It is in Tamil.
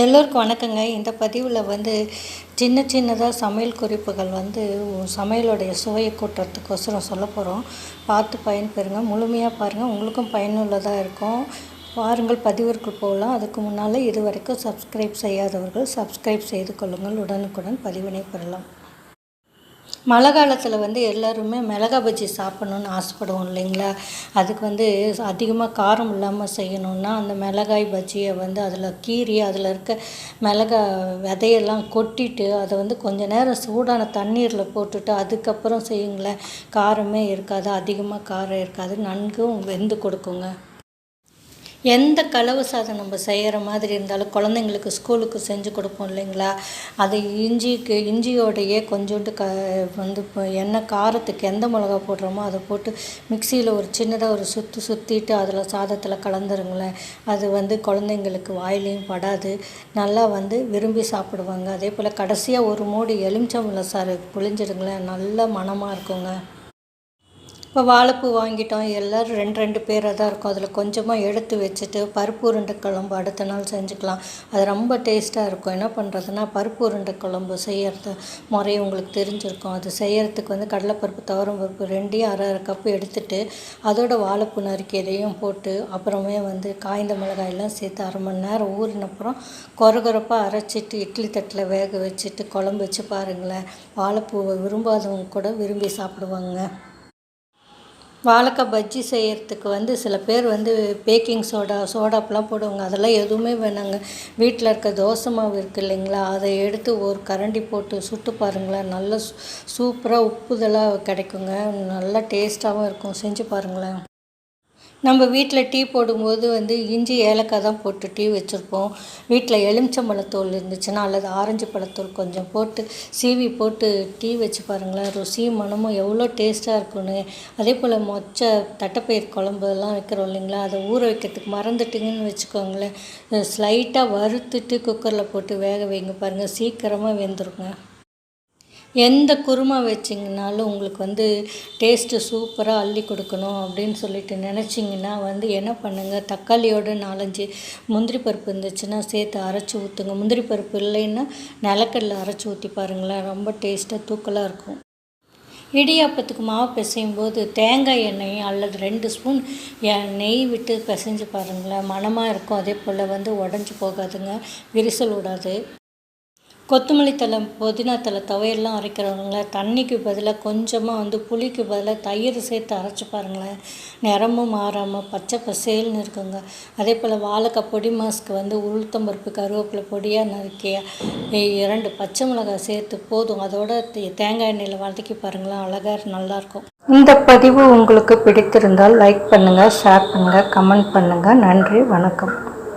எல்லோருக்கும் வணக்கங்க. இந்த பதிவில் வந்து சின்ன சின்னதாக சமையல் குறிப்புகள் வந்து சமையலுடைய சுவையை கூட்டுறதுக்கோசரம் சொல்ல போகிறோம் பார்த்து பயன்பெறுங்க. முழுமையாக பாருங்கள் உங்களுக்கும் பயனுள்ளதாக இருக்கும். பாருங்கள் பதிவிற்குள் போகலாம். அதுக்கு முன்னால் இது வரைக்கும் சப்ஸ்கிரைப் செய்யாதவர்கள் சப்ஸ்கிரைப் செய்து கொள்ளுங்கள். உடனுக்குடன் பதிவினை பெறலாம். மழை காலத்தில் வந்து எல்லோருமே மிளகா பஜ்ஜி சாப்பிட்ணுன்னு ஆசைப்படுவோம் இல்லைங்களா? அதுக்கு வந்து அதிகமாக காரம் இல்லாமல் செய்யணுன்னா அந்த மிளகாய் பஜ்ஜியை வந்து அதில் கீறி அதில் இருக்க மிளகா விதையெல்லாம் கொட்டிட்டு அதை வந்து கொஞ்ச நேரம் சூடான தண்ணீரில் போட்டுட்டு அதுக்கப்புறம் செய்யுங்களேன். காரமே இருக்காது அதிகமாக காரம் இருக்காது. நன்கும் வெந்து கொடுக்குங்க. எந்த கலவு சாதம் நம்ம செய்கிற மாதிரி இருந்தாலும் குழந்தைங்களுக்கு ஸ்கூலுக்கு செஞ்சு கொடுப்போம் இல்லைங்களா? அதை இஞ்சிக்கு இஞ்சியோடையே கொஞ்சோண்டு க வந்து எண்ணெய் காரத்துக்கு எந்த மிளகா போடுறோமோ அதை போட்டு மிக்சியில் ஒரு சின்னதாக ஒரு சுற்றி சுற்றிட்டு அதில் சாதத்தில் கலந்துருங்களேன். அது வந்து குழந்தைங்களுக்கு வாயிலையும் படாது. நல்லா வந்து விரும்பி சாப்பிடுவாங்க. அதே போல் கடைசியாக ஒரு மூடி எலுமிச்சம்பழம் சாறு புளிஞ்சிடுங்களேன் நல்ல மணமாக இருக்குங்க. இப்போ வாழைப்பூ வாங்கிட்டோம். எல்லோரும் ரெண்டு ரெண்டு பேராக தான் இருக்கும். அதில் கொஞ்சமாக எடுத்து வச்சுட்டு பருப்பு உருண்டை குழம்பு அடுத்த நாள் செஞ்சுக்கலாம். அது ரொம்ப டேஸ்ட்டாக இருக்கும். என்ன பண்ணுறதுன்னா பருப்பு உருண்டை குழம்பு செய்கிறது முறை உங்களுக்கு தெரிஞ்சிருக்கும். அது செய்கிறதுக்கு வந்து கடலைப்பருப்பு துவரம் பருப்பு ரெண்டையும் அரை அரை கப்பு எடுத்துட்டு அதோட வாழைப்பூ நறுக்கியதையும் போட்டு அப்புறமே வந்து காய்ந்த மிளகாயெல்லாம் சேர்த்து அரை மணி நேரம் ஊறின அப்புறம் கொரகொரப்பாக அரைச்சிட்டு இட்லி தட்டில் வேக வச்சுட்டு குழம்பு வச்சு பாருங்களேன். வாழைப்பூவை விரும்பாதவங்க கூட விரும்பி சாப்பிடுவாங்க. வாழைக்காய் பஜ்ஜி செய்கிறதுக்கு வந்து சில பேர் வந்து பேக்கிங் சோடா சோடாப்பெலாம் போடுவாங்க. அதெல்லாம் எதுவுமே வேணாங்க. வீட்டில் இருக்க தோசை மாவு இருக்குது இல்லைங்களா? அதை எடுத்து ஒரு கரண்டி போட்டு சுட்டு பாருங்களேன். நல்ல சூப்பராக உப்புதலாக கிடைக்குங்க. நல்லா டேஸ்ட்டாகவும் இருக்கும். செஞ்சு பாருங்களேன். நம்ம வீட்டில் டீ போடும்போது வந்து இஞ்சி ஏலக்காய் தான் போட்டு டீ வச்சுருப்போம். வீட்டில் எலுமிச்சம்பழத்தூள் இருந்துச்சுன்னா அல்லது ஆரஞ்சு பழத்தூள் கொஞ்சம் போட்டு சீவி போட்டு டீ வச்சு பாருங்களேன். ருசி மனமும் எவ்வளோ டேஸ்ட்டாக இருக்குன்னு அதே போல் மொச்சை தட்டைப்பயிர் குழம்பு எல்லாம் வைக்கிறோம் இல்லைங்களா? அதை ஊற வைக்கிறதுக்கு மறந்துட்டிங்கன்னு வச்சுக்கோங்களேன். ஸ்லைட்டாக வறுத்துட்டு குக்கரில் போட்டு வேக வைங்க பாருங்கள் சீக்கிரமாக வெந்துருங்க. எந்த குருமா வச்சிங்கனாலும் உங்களுக்கு வந்து டேஸ்ட்டு சூப்பராக அள்ளி கொடுக்கணும் அப்படின்னு சொல்லிட்டு நினச்சிங்கன்னா வந்து என்ன பண்ணுங்கள் தக்காளியோட நாலஞ்சு முந்திரி பருப்பு இருந்துச்சுன்னா சேர்த்து அரைச்சி ஊற்றுங்க முந்திரி பருப்பு இல்லைன்னா நிலக்கடலை அரைச்சி ஊற்றி பாருங்களேன். ரொம்ப டேஸ்ட்டாக தூக்கலாக இருக்கும். இடியாப்பத்துக்கு மாவு பிசையும் போது தேங்காய் எண்ணெய் அல்லது ரெண்டு ஸ்பூன் நெய் விட்டு பிசைஞ்சு பாருங்களேன். மணமாக இருக்கும். அதே போல் வந்து உடஞ்சி போகாதுங்க. விரிசல் விடாது கொத்தமல்லி தழை புதினா தழை துவையெல்லாம் அரைக்கிறவங்கள தண்ணிக்கு பதிலாக கொஞ்சமாக வந்து புளிக்கு பதிலாக தயிர் சேர்த்து அரைச்சி பாருங்களேன். நிறமும் மாறாமல் பச்சை பசேல்னு இருக்குங்க. அதே போல் வாழைக்காய் பொடி மாஸ்க்கு வந்து உளுத்தம்பருப்பு கருவேப்பிலை பொடியாக நறுக்கிய இரண்டு பச்சை மிளகாய் சேர்த்து போதும். அதோட தேங்காய் எண்ணெயில் வதக்கி பாருங்களேன். அழகாக நல்லாயிருக்கும். இந்த பதிவு உங்களுக்கு பிடித்திருந்தால் லைக் பண்ணுங்கள் ஷேர் பண்ணுங்கள் கமெண்ட் பண்ணுங்கள் நன்றி வணக்கம்.